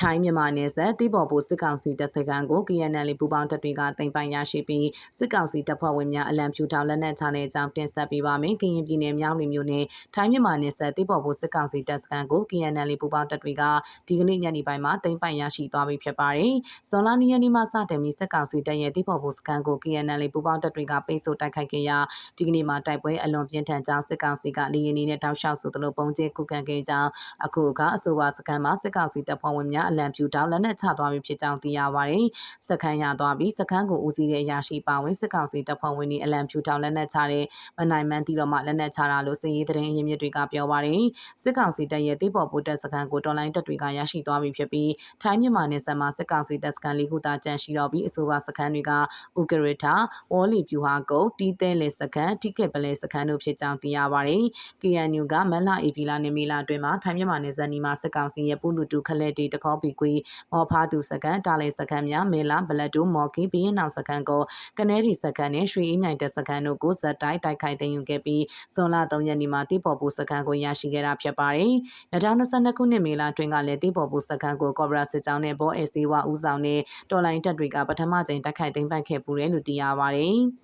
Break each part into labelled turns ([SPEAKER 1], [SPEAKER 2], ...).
[SPEAKER 1] ထိုင်းမြန်မာနယ်စပ်တိပေါ်ပိုစစ်ကောင်စီတပ်စခန်းကို KNL ပူပေါင်းတပ်တွေကတင်ပိုင်ရရှိပြီးစစ်ကောင်စီတပ်ဖွဲ့ဝင်များအလံဖြူထောင်လက်နက်ချတဲ့အကြောင်းတင်ဆက်ပေးပါမယ်။ကရင်ပြည်နယ်မြောက်လီမြို့နယ်ထိုင်းမြန်မာနယ်စပ်တိပေါ်ပိုစစ်ကောင်စီတပ်စခန်းကို KNL ပူပေါင်းတပ်တွေကဒီကနေ့ညနေပိုင်းမှာတင်ပိုင်ရရှိသွားပြီဖြစ်ပါတယ်။ဇွန်လ2ရက်နေ့မှစတင်ပြီးစစ်ကောင်စီတပ်ရဲ့တိပေါ်ပိုစခန်းကို KNL ပူပေါင်းတပ်တွေကပိတ်ဆို့တိုက်ခိုက်ခဲ့ရာဒီကနေ့မှာတိုက်ပွဲအလွန်ပြင်းထန်ကြောင်းစစ်ကောင်စီကလေရင်နဲ့တောက်လျှောက်ဆိုသလိုပုံကျဲကုကန်ခဲ့ကြောင်းအခုကအဆိုပါစခန်းမှာစစ်ကောင်စီတပ်ဖွဲ့ဝင်များအလံဖြူထောင်လက်နက်ချသွားပြီဖြစ်ကြောင်းသိရပါတယ်။စခန်းရသွားပြီးစခန်းကိုဦးစီးတဲ့အရာရှိပါဝင်စစ်ကောင်စီတပ်ဖွဲ့ဝင်တွေအလံဖြူထောင်လက်နက်ချတဲ့မနိုင်မှန်းတီတော့မှလက်နက်ချတာလို့စည်ရေးသတင်းရင်းမြစ်တွေကပြောပါတယ်။စစ်ကောင်စီတပ်ရဲ့တိပေါ်ပိုတက်စခန်းကိုတော်လိုင်းတပ်တွေကရရှိသွားပြီဖြစ်ပြီးထိုင်းမြန်မာနယ်စပ်မှာစစ်ကောင်စီတပ်စခန်းလေးခုသာကျန်ရှိတော့ပြီးအဆိုပါစခန်းတွေကဥကရထာဝေါ်လီပြူဟာကုတ်တီးတဲလေစခန်းတိကက်ပလဲစခန်းတို့ဖြစ်ကြောင်းသိရပါတယ်။ KNU ကမက်လာအေပီလာနေမီလာအတွင်းမှာထိုင်းမြန်မာနယ်စပ်နီမှာစစ်ကောင်စီရဲ့ပုလူတူခလက်တီတကောပီကွေမော်ဖားသူစကန်တာလေစကန်များမေလာဘလက်တိုမော်ကီဘီရင်နောက်စကန်ကိုကနေဒီစကန်နဲ့ရွှေအင်းမြိုင်တက်စကန်တို့ကိုဇက်တိုက်တိုက်ခိုက်သိမ်းယူခဲ့ပြီးဇွန်လ3ရက်နေ့မှာတိပေါ်ပူစကန်ကိုရရှိခဲ့တာဖြစ်ပါတယ်။2022ခုနှစ်မေလတွင်ကလည်းတိပေါ်ပူစကန်ကိုကော့ဘရာစစ်ကြောင်းနဲ့ဘောအေစီဝါဦးဆောင်နဲ့တော်လိုင်းတပ်တွေကပထမကြိမ်တိုက်ခိုက်သိမ်းပိုက်ခဲ့ပူတယ်လို့သိရပါတယ်။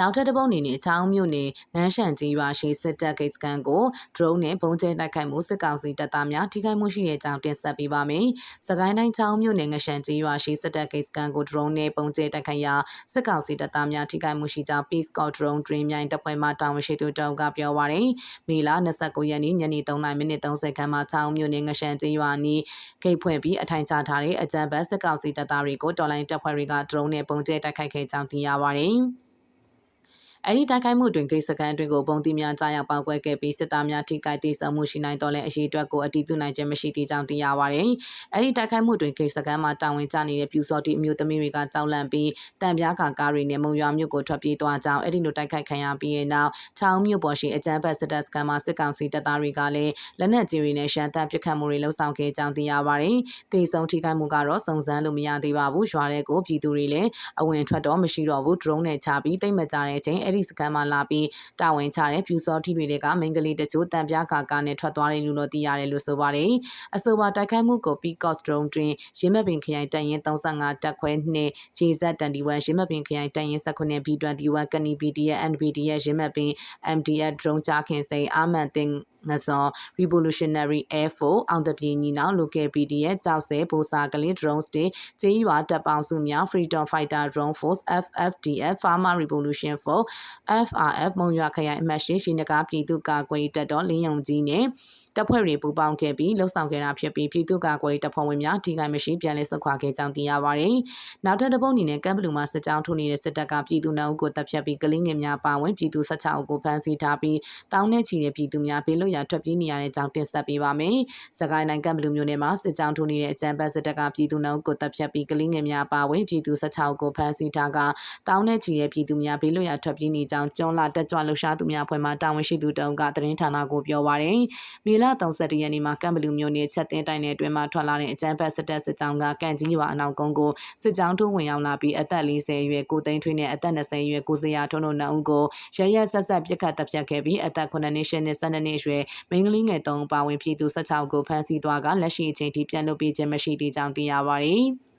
[SPEAKER 1] နောက်ထပ်တစ်ပုတ်အနေနဲ့ချောင်းမြို့နယ်နန်းရှန်ကြီးရွာရှိစစ်တပ်ဂိတ်စကန်ကို drone နဲ့ပုံကျဲတိုက်ခိုက်မှုစစ်ကောင်စီတပ်သားများထိခိုက်မှုရှိတဲ့အကြောင်းတင်ဆက်ပေးပါမယ်။စကိုင်းတိုင်းချောင်းမြို့နယ်ငရှန်ကြီးရွာရှိစစ်တပ်ဂိတ်စကန်ကို drone နဲ့ပုံကျဲတိုက်ခိုက်ရာစစ်ကောင်စီတပ်သားများထိခိုက်မှုရှိကြောင်း Peace Corps drone dream မြိုင်တပ်ဖွဲ့မှတာဝန်ရှိသူတောင်ကပြောပါရယ်။မေလ29ရက်နေ့ညနေ3:30မိနစ်30ခန်းမှာချောင်းမြို့နယ်ငရှန်ကြီးရွာနီးဂိတ်ဖွင့်ပြီးအထိုင်ချထားတဲ့အကြံဘတ်စစ်ကောင်စီတပ်သားတွေကိုတော်လိုင်းတပ်ဖွဲ့တွေက drone နဲ့ပုံကျဲတိုက်ခိုက်ခဲ့ကြောင်းသိရပါရယ်။ အဲဒီတိုက်ခိုက်မှုတွင်ဂိတ်စကန်အတွင်းကိုပုံတိများကြားရောက်ပောက်ကွဲခဲ့ပြီးစစ်သားများထိခိုက်ဒေဆုံးမှုရှိနိုင်တော့လဲအရေးအတွက်ကိုအတည်ပြုနိုင်ခြင်းမရှိသေးကြောင်းသိရပါတယ်။အဲဒီတိုက်ခိုက်မှုတွင်ဂိတ်စကန်မှာတာဝန်ကျနေတဲ့ပြူစော်တီအမျိုးသမီးတွေကကြောက်လန့်ပြီးတံပြားကာကားတွေနဲ့မုံရွာမြို့ကိုထွက်ပြေးသွားကြောင်းအဲဒီလိုတိုက်ခိုက်ခံရပြီးတဲ့နောက်ချောင်းမြို့ပေါ်ရှိအကြမ်းဖက်စစ်တပ်စကန်မှာစစ်ကောင်စီတပ်သားတွေကလည်းလက်နက်ကြီးတွေနဲ့ရှမ်းတပ်ပစ်ခတ်မှုတွေလှုံ့ဆော်ခဲ့ကြောင်းသိရပါတယ်။ဒေဆုံးထိခိုက်မှုကတော့စုံစမ်းလို့မရသေးပါဘူး။ရွာတဲ့ကိုပြည်သူတွေလည်းအဝင်ထွက်တော့မရှိတော့ဘူး drone နဲ့ချပြီးတိတ်မကြတဲ့အချိန်အဲ့ဒီစကန်မှာလာပြီးတာဝန်ချတဲ့ဖြူစောထီတွေကမိန်းကလေးတချို့တံပြားကာကာနဲ့ထွက်သွားတယ်လို့တော့သိရတယ်လို့ဆိုပါတယ်။အဆိုပါတိုက်ခိုက်မှုကို Peacock Drone တွင်ရင်းမပင်ခရိုင်တန်ရင်35တက်ခွဲနှင့် JZ21 ရင်းမပင်ခရိုင်တန်ရင်19 B21 ကနီ BDF NBD ရဲ့ရင်းမပင် MDF drone ကြခင်စိန်အာမန်တင် ငစော Revolutionary Air Force အောင်တပြေညီနောင် Local PDF ကြောက်စဲဘူစာကလေး drones တွေကျေးရွာတပ်ပေါင်းစုများ Freedom Fighter Drone Force FFDF Farmer Revolution Force FRF မုံရွာခရိုင်အမှတ်ရှိရှိနဂါပြည်သူ့ကာကွယ်တပ်တော်လင်းယုံကြီးနဲ့ တပ်ဖွဲ့တွေပူးပေါင်းခဲ့ပြီးလှုပ်ဆောင်ခဲ့တာဖြစ်ပြီးပြည်သူ့ကာကွယ်တပ်ဖွဲ့ဝင်များထိခိုက်မရှိပြန်လည်ဆုတ်ခွာခဲ့ကြောင်းသိရပါတယ်။နောက်ထပ်တစ်ပုတ်အနေနဲ့ကမ်ဘလူမှာစစ်ကြောင်းထိုးနေတဲ့စစ်တပ်ကပြည်သူနှုတ်ကိုတပ်ဖြတ်ပြီးကလင်းငယ်များပါဝင်ပြည်သူ16ဦးကိုဖမ်းဆီးထားပြီးတောင်းနဲ့ချီတဲ့ပြည်သူများဘေးလွတ်ရာထွက်ပြေးနေရတဲ့ကြောင်းတင်ဆက်ပေးပါမယ်။စကိုင်းတိုင်းကမ်ဘလူမြို့နယ်မှာစစ်ကြောင်းထိုးနေတဲ့အကြမ်းဖက်စစ်တပ်ကပြည်သူနှုတ်ကိုတပ်ဖြတ်ပြီးကလင်းငယ်များပါဝင်ပြည်သူ16ဦးကိုဖမ်းဆီးထားကတောင်းနဲ့ချီတဲ့ပြည်သူများဘေးလွတ်ရာထွက်ပြေးနေကြောင်းကျွန်းလာတက်ကြွလှူရှားသူများဖွဲ့မှတာဝန်ရှိသူတုံးကသတင်းဌာနကိုပြောပါရယ်။မေလ31ရက်နေ့မှာကမ်ဘလူမြို့နယ်ချက်တင်တိုင်နယ်အတွင်းမှာထွက်လာတဲ့အကြမ်းဖက်စစ်တပ်စစ်ကြောင်းကကန့်ကြီးရွာအနောက်ကုန်းကိုစစ်ကြောင်းထိုးဝင်ရောက်လာပြီးအသက်40အရွယ်ကိုသိန်းထွေးနဲ့အသက်20အရွယ်ကိုစရာထွန်းတို့နှစ်ဦးကိုရရဆက်ဆက်ပြစ်ခတ်တပ်ဖြတ်ခဲ့ပြီးအသက်9နှစ်ရှစ်နှစ်12နှစ်အရွယ်မိန်းကလေးငယ်3ဦးပါဝင်ပြည်သူ16ကိုဖမ်းဆီးသွားကလက်ရှိအချိန်ထိပြန်လွှတ်ပေးခြင်းမရှိသေးကြောင်းသိရပါတယ်။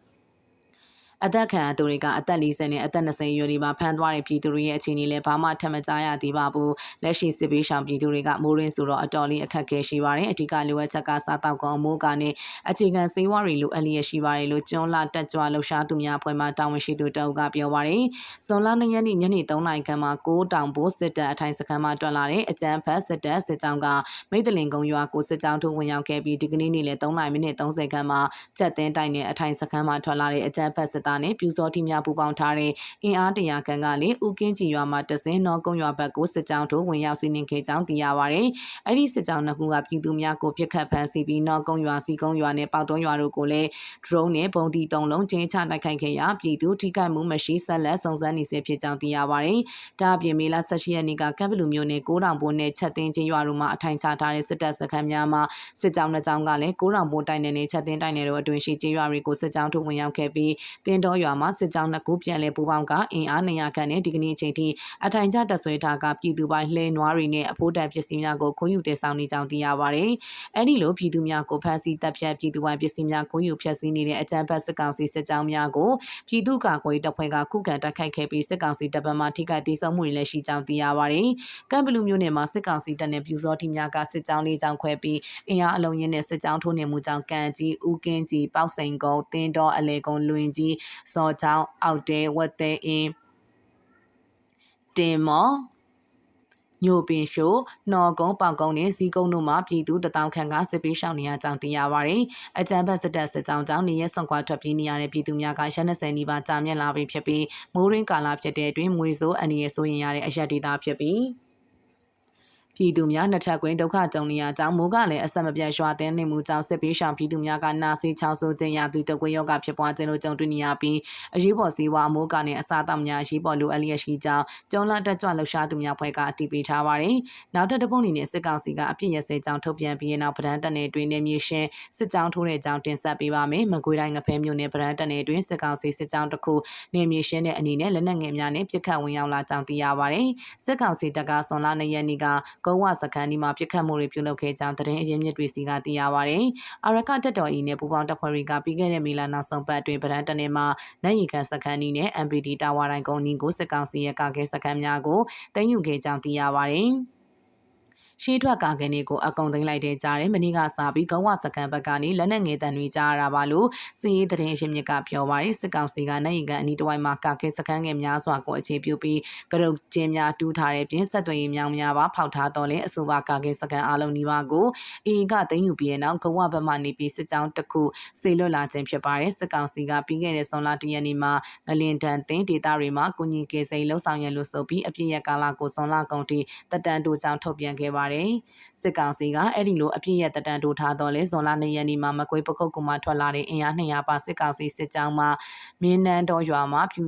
[SPEAKER 1] အသက်ခံသူတွေကအသက်40နဲ့အသက်20အရွယ်တွေမှာဖမ်းသွားတဲ့ပြည်သူတွေရဲ့အခြေအနေလည်းဘာမှထပ်မကြားရသေးပါဘူးလက်ရှိစစ်ပေးရှောင်ပြည်သူတွေကမိုးရင်းဆိုတော့အတော်လေးအခက်အခဲရှိပါတယ်အဓိကလိုအပ်ချက်ကစားတောက်ကောင်အမိုးကနဲ့အခြေခံစေဝါတွေလိုအပ်လျက်ရှိပါတယ်လို့ကျွန်းလာတက်ကြွလှူရှားသူများအဖွဲ့မှတာဝန်ရှိသူတအုပ်ကပြောပါတယ်ဇွန်လ2ရက်နေ့ညနေ3နာရီခန့်မှာကိုးတောင်ဘိုးစစ်တပ်အထိုင်စခန်းမှာတွက်လာတဲ့အကြမ်းဖက်စစ်တပ်စစ်ကြောင်းကမိတ်တလင်ကုန်းရွာကိုစစ်ကြောင်းထိုးဝင်ရောက်ခဲ့ပြီးဒီကနေ့နေ့လယ်3နာရီမိနစ်30ခန့်မှာချက်သင်းတိုင်နဲ့အထိုင်စခန်းမှာထွက်လာတဲ့အကြမ်းဖက်စစ်သားနဲ့ပြူစောတိများပူးပေါင်းထားတဲ့အင်အားတရာခန့်ကလည်းဦးကင်းကြီးရွာမှာတစင်းနော်ကုန်းရွာဘက်ကိုစစ်ကြောင်းထိုးဝင်ရောက်စီးနင်းခဲ့ကြောင်းသိရပါတယ်။အဲ့ဒီစစ်ကြောင်းနှစ်ခုကပြည်သူများကိုပြစ်ခတ်ဖမ်းဆီးပြီးနော်ကုန်းရွာစီကုန်းရွာနဲ့ပေါတုံးရွာတို့ကိုလည်း drone နဲ့ပုံတီတုံးလုံးကျင်းချတိုက်ခိုက်ခဲ့ရာပြည်သူထိခိုက်မှုမရှိဆက်လက်စုံစမ်းနေစေဖြစ်ကြောင်းသိရပါတယ်။ဒါအပြင်မေလ18ရက်နေ့ကကပ်ဘလူမျိုးနဲ့ကိုးတောင်ဘိုးနဲ့ချက်သိန်းချင်းရွာတို့မှာအထိုင်ချထားတဲ့စစ်တပ်စခန်းများမှာစစ်ကြောင်းနှစ်ကြောင်းကလည်းကိုးတောင်ဘိုးတိုင်နယ်နဲ့ချက်သိန်းတိုင်နယ်တို့အတွင်ရှိကျေးရွာတွေကိုစစ်ကြောင်းထိုးဝင်ရောက်ခဲ့ပြီးတင်တင်းတော်ရွာမှာစစ်ကြောင်းနှစ်ခုပြန်လည်ပူးပေါင်းကအင်အား200ခန့်နဲ့ဒီကနေ့အချိန်ထိအထိုင်ကျတပ်ဆွဲထားကပြည်သူပိုင်းလှဲနွားတွေနဲ့အဖိုးတန်ပစ္စည်းများကိုခိုးယူတင်ဆောင်နေကြောင်းသိရပါတယ်။အဲဒီလိုပြည်သူများကိုဖမ်းဆီးတပ်ဖြတ်ပြည်သူပိုင်းပစ္စည်းများခိုးယူဖျက်ဆီးနေတဲ့အကြမ်းဖက်စစ်ကောင်စီစစ်ကြောင်းများကိုပြည်သူ့ကာကွယ်တပ်ဖွဲ့ကခုခံတိုက်ခိုက်ခဲ့ပြီးစစ်ကောင်စီတပ်ဗမာထိခိုက်ဒေဆုံးမှုတွေလည်းရှိကြောင်းသိရပါတယ်။ကမ်ဘလူမျိုးနယ်မှာစစ်ကောင်စီတပ်နဲ့ပြူစောတိများကစစ်ကြောင်းလေးကြောင်းခွဲပြီးအင်အားအလုံးရင်းနဲ့စစ်ကြောင်းထိုးနေမှုကြောင့်ကန်ကြီးဦးကင်းကြီးပေါက်စိန်ကုန်းတင်းတော်အလေကုန်းလွင်ကြီးစော်ချောင်းအောက်တဲဝက်သေးအင်းတင်မော်ညိုပင်ရှိုးနော်ကုန်းပေါင်ကုန်းနဲ့ဇီကုန်းတို့မှာပြည်သူတထောင်ခန့်ကစစ်ပေးရှောင်နေရကြောင်းသိရပါတယ်။အကြံဖက်စစ်တပ်စစ်ကြောင်းကြောင့်နေရက်ဆောင်ကွာထွက်ပြေးနေရတဲ့ပြည်သူများကရက်20နီးပါးကြာမြင့်လာပြီဖြစ်ပြီးမိုးရင်းကာလဖြစ်တဲ့အတွင်းမွေစိုးအနေနဲ့ဆိုရင်ရတဲ့အရက်ဒေတာဖြစ်ပြီး ပြည်သူများနှစ်ထပ်ကွင်းဒုက္ခကြုံနေရကြောင်းမိုးကလည်းအဆက်မပြတ်ရွာသွန်းနေမှုကြောင့်စစ်ပေးရှောင်ပြည်သူများကနာဆေးချောင်းဆိုးခြင်းရသူတကွေယောဂဖြစ်ပွားခြင်းတို့ကြုံတွေ့နေရပြီးအရေးပေါ်စေဝါအမိုးကနဲ့အစားအသောက်များအရေးပေါ်လိုအပ်လျက်ရှိကြောင်းကျုံလာတက်ကြွလှုပ်ရှားသူများဖွဲ့ကအတည်ပြုထားပါတယ်။နောက်ထပ်တစ်ပုတ်အနေနဲ့စစ်ကောင်စီကအပြစ်ရစဲကြောင်းထုတ်ပြန်ပြီးနောက်ဗဒန်းတနယ်တွင်နေမြေရှင်စစ်ကြောင်းထိုးတဲ့ကြောင်းတင်ဆက်ပေးပါမယ်။မကွေးတိုင်းငဖဲမြို့နယ်ဗဒန်းတနယ်တွင်စစ်ကောင်စီစစ်ကြောင်းတစ်ခုနေမြေရှင်တဲ့အနေနဲ့လက်နက်ငယ်များနဲ့ပြစ်ခတ်ဝင်ရောက်လာကြောင်းသိရပါတယ်။စစ်ကောင်စီတပ်ကဆွန်လာနေရက်နေ့ကကုန်းဝစခန်းဒီမှာပြစ်ခတ်မှုတွေပြုလုပ်ခဲ့ကြောင်းသတင်းအရင်းမြစ်တွေစီကသိရပါတယ်။အာရကတက်တော်ဤနဲ့ပူပေါင်းတပ်ဖွဲ့တွေကပြီးခဲ့တဲ့မေလနောက်ဆုံးပတ်အတွင်းဗရန်တနေမှာနိုင်ရီကန်စခန်းဤနဲ့ MPD တာဝါတိုင်းကုန်းဤကိုစစ်ကောင်စီရဲ့ကာကဲစခန်းများကိုတင်ယူခဲ့ကြောင်းသိရပါတယ်။ ရှေးထွက်ကာကန်တွေကိုအကုံသိမ်းလိုက်တဲ့ကြားတဲ့မနေ့ကစပြီးကုန်းဝစကန်ဘက်ကနေလက်နက်ငယ်တန်တွေကြားရတာပါလို့စီးရေးသတင်းအရှင်မြစ်ကပြောပါရယ်စစ်ကောင်စီကနိုင်ရင်ကန်အနီးတစ်ဝိုက်မှာကာကဲစကန်ငယ်များစွာကိုအခြေပြုပြီးကရုတ်ကျင်းများတူးထားတဲ့ပြင်ဆက်သွယ်ရေးများများပါဖောက်ထားတော်လဲအဆိုပါကာကဲစကန်အလုံးနီးပါးကိုအေကသိမ်းယူပြီးနောက်ကုန်းဝဘက်မှနေပြီးစစ်ကြောင်းတစ်ခုစေလွတ်လာခြင်းဖြစ်ပါတယ်စစ်ကောင်စီကပြီးခဲ့တဲ့ဇွန်လ၁ရက်နေ့မှာငလင်တန်တင်းဒေတာတွေမှာကုညီကေစိန်လှုပ်ဆောင်ရလို့ဆိုပြီးအပြည့်ရကာလကိုဇွန်လကုန်ထိတက်တန်တူကြောင်းထုတ်ပြန်ခဲ့ပါတယ်။စစ်ကောင်စီကအဲ့ဒီလိုအပြည့်ရတက်တန်တူထားတော့လဲဇွန်လ၂ရက်နေ့မှာမကွေးပခုတ်ကူမှထွက်လာတဲ့အင်အား200ပါစစ်ကောင်စီစစ်ကြောင်းမှာမင်းနန်းတော်ရွာမှာပြူ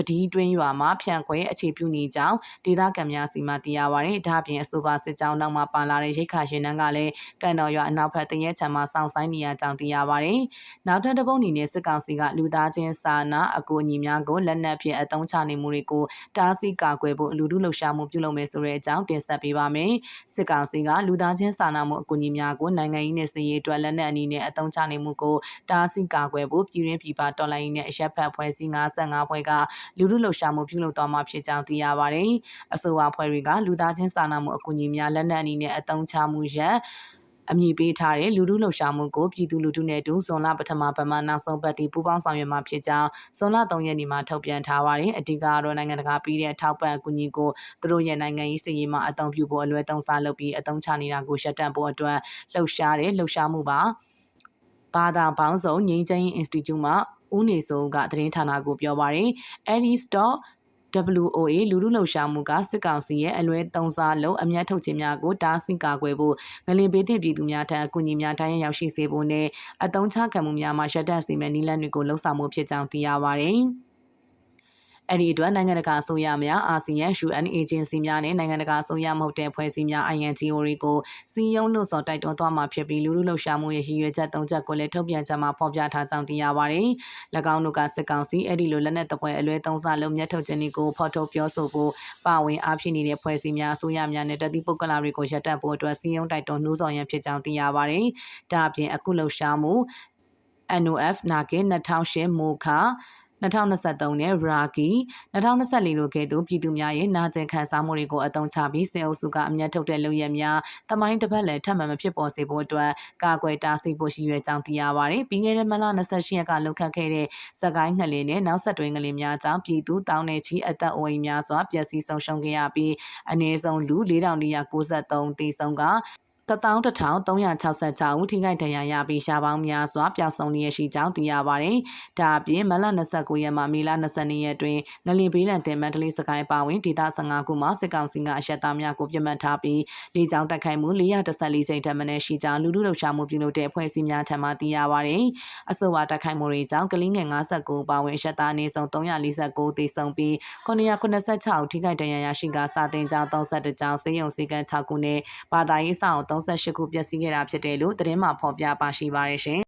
[SPEAKER 1] ပဒီတွင်းရွာမှာဖြန့်ခွဲအခြေပြုနေကြောင်းဒေသခံများစီမံသိရပါရယ်ဒါ့အပြင်အဆိုပါစစ်ကြောင်းနောက်မှာပါလာတဲ့ရိတ်ခါရှင်နှန်းကလည်းကန်တော်ရွာအနောက်ဘက်တရက်ချံမှာစောင့်ဆိုင်နေရကြောင်းသိရပါရယ်နောက်ထပ်တစ်ပုတ်အနေနဲ့စစ်ကောင်စီကလူသားချင်းစာနာအကူအညီများကိုလက်နက်ဖြင့်အသုံးချနေမှုတွေကိုတားဆီးကာကွယ်ဖို့လူထုလှုပ်ရှားမှုပြုလုပ်မယ်ဆိုတဲ့အကြောင်းတင်ဆက်ပေးပါမယ်စစ်ကောင်စီကလူသားချင်းစာနာမှုအကူအညီများကိုနိုင်ငံရေးနဲ့စီရေးအတွက်လက်နက်အနေနဲ့အသုံးချနေမှုကိုတားဆီးကာကွယ်ဖို့ပြည်ရင်းပြည်ပတော်လှန်ရေးနဲ့အရက်ဖက်ဖွဲ့စည်း55ဖွဲ့ကလူထုလှုပ်ရှားမှုပြုလုပ်သွားမှာဖြစ်ကြောင်းသိရပါတယ်။အဆိုပါဖွဲ့တွေကလူသားချင်းစာနာမှုအကူအညီများလက်နက်အနေနဲ့အသုံးချမှုရန်အမည်ပေးထားတဲ့လူထုလှုပ်ရှားမှုကိုပြည်သူလူထုနဲ့တူဇွန်လပထမပတ်မှနောက်ဆုံးပတ်တီပူးပေါင်းဆောင်ရွက်မှာဖြစ်ကြောင်းဇွန်လ3ရက်နေ့မှာထုတ်ပြန်ထားပါတယ်အဓိကတော့နိုင်ငံတကာပြည်တဲ့အထောက်ပံ့အကူအညီကိုသူတို့ရဲ့နိုင်ငံရေးစီရေးမှာအသုံးပြုဖို့အလွယ်သုံးစားလုပ်ပြီးအသုံးချနေတာကိုရှက်တန့်ဖို့အတွက်လှုပ်ရှားတဲ့လှုပ်ရှားမှုပါဘာသာပေါင်းစုံငြိမ်းချမ်းရေး Institute မှာ ဦးနေစိုးကသတင်းဌာနကိုပြောပါရယ် Any Store WOA လူလူလှုပ်ရှားမှုကစစ်ကောင်စီရဲ့အလွဲသုံးစားလုံးအမျက်ထုတ်ခြင်းများကိုတားဆီးကာကွယ်ဖို့ငလင်ပေးတဲ့ပြည်သူများထံအကူအညီများတိုင်းရောက်ရှိစေဖို့နဲ့အတုံးချခံမှုများမှာရှက်တက်စေမယ့်နည်းလမ်းတွေကိုလှုံ့ဆော်မှုဖြစ်ကြောင်းသိရပါသည်။ အဲ့ဒီအတွက်နိုင်ငံတကာအစိုးရများအာဆီယံ UN agency များနဲ့နိုင်ငံတကာအစိုးရမဟုတ်တဲ့ဖွဲ့စည်းများ INGO တွေကိုစီယုံလို့ဆိုတိုက်တွန်းသွားမှာဖြစ်ပြီးလူလူလှုပ်ရှားမှုရဲ့ရည်ရွယ်ချက်၃ချက်ကိုလည်းထုတ်ပြန်ချက်မှာဖော်ပြထားကြောင်းသိရပါတယ်။၎င်းတို့ကစစ်ကောင်စီအဲ့ဒီလိုလက်နက်တပွဲအလွဲသုံးစားလုံးမြတ်ထုတ်ခြင်းတွေကိုဖော်ထုတ်ပြောဆိုဖို့ပါဝင်အားဖြည့်နေတဲ့ဖွဲ့စည်းများအစိုးရများနဲ့တတိပုဂ္ဂလာတွေကိုရပ်တန့်ဖို့အတွက်စီယုံတိုက်တွန်းနှိုးဆော်ရန်ဖြစ်ကြောင်းသိရပါတယ်။ဒါအပြင်အခုလှုပ်ရှားမှု NOF နာကင်2008မိုခါ 2023နဲ့ Raki 2024လိုကဲ့သို့ပြည်သူများရဲ့နာကျင်ခံစားမှုတွေကိုအသုံးချပြီးစေအုပ်စုကအမျက်ထုတ်တဲ့လုပ်ရများတမိုင်းတစ်ပတ်လည်းထပ်မံမဖြစ်ပေါ်စေဖို့အတွက်ကာကွယ်တားဆီးဖို့ရှိရွယ်ကြောင်းသိရပါတယ်။ပြီးခဲ့တဲ့မလ28ရက်ကလှုပ်ခတ်ခဲ့တဲ့စကိုင်းငလင်နဲ့နောက်ဆက်တွဲငလင်များကြောင့်ပြည်သူတောင်းနေချီအသက်အိုးအိမ်များစွာပျက်စီးဆုံးရှုံးခဲ့ရပြီးအနည်းဆုံးလူ4493တေဆုံးက 11366ဦးထိခိုက်ဒဏ်ရာရပြီးရှားပေါင်းများစွာပျောက်ဆုံးနေရရှိကြောင်းသိရပါတယ်။ဒါအပြင်မလ29ရက်မှမေလ22ရက်တွင်ငလင်ဘေးလံတင်မန္တလေးစကိုင်းပါဝင်ဒေသ15ခုမှာစစ်ကောင်စီကအရက်သားများကိုပြစ်မှတ်ထားပြီးလေကြောင်းတိုက်ခိုက်မှု414ကြိမ်ထပ်မံရှိကြောင်းလူလူလှုပ်ရှားမှုပြုလုပ်တဲ့အဖွဲ့အစည်းများထံမှသိရပါတယ်။အဆိုပါတိုက်ခိုက်မှုတွေကြောင့်ကလင်းငယ်59ပါဝင်ရက်သားအနည်းဆုံး349သေဆုံးပြီး986ထိခိုက်ဒဏ်ရာရရှိကစာတင်ကြောင်း32ကြောင်းစေယုံစီကံ6ခုနဲ့ဘာသာရေးဆောင်38ခုပျက်စီးခဲ့တာဖြစ်တယ်လို့သတင်းမှဖော်ပြပါရှိပါတယ်ရှင်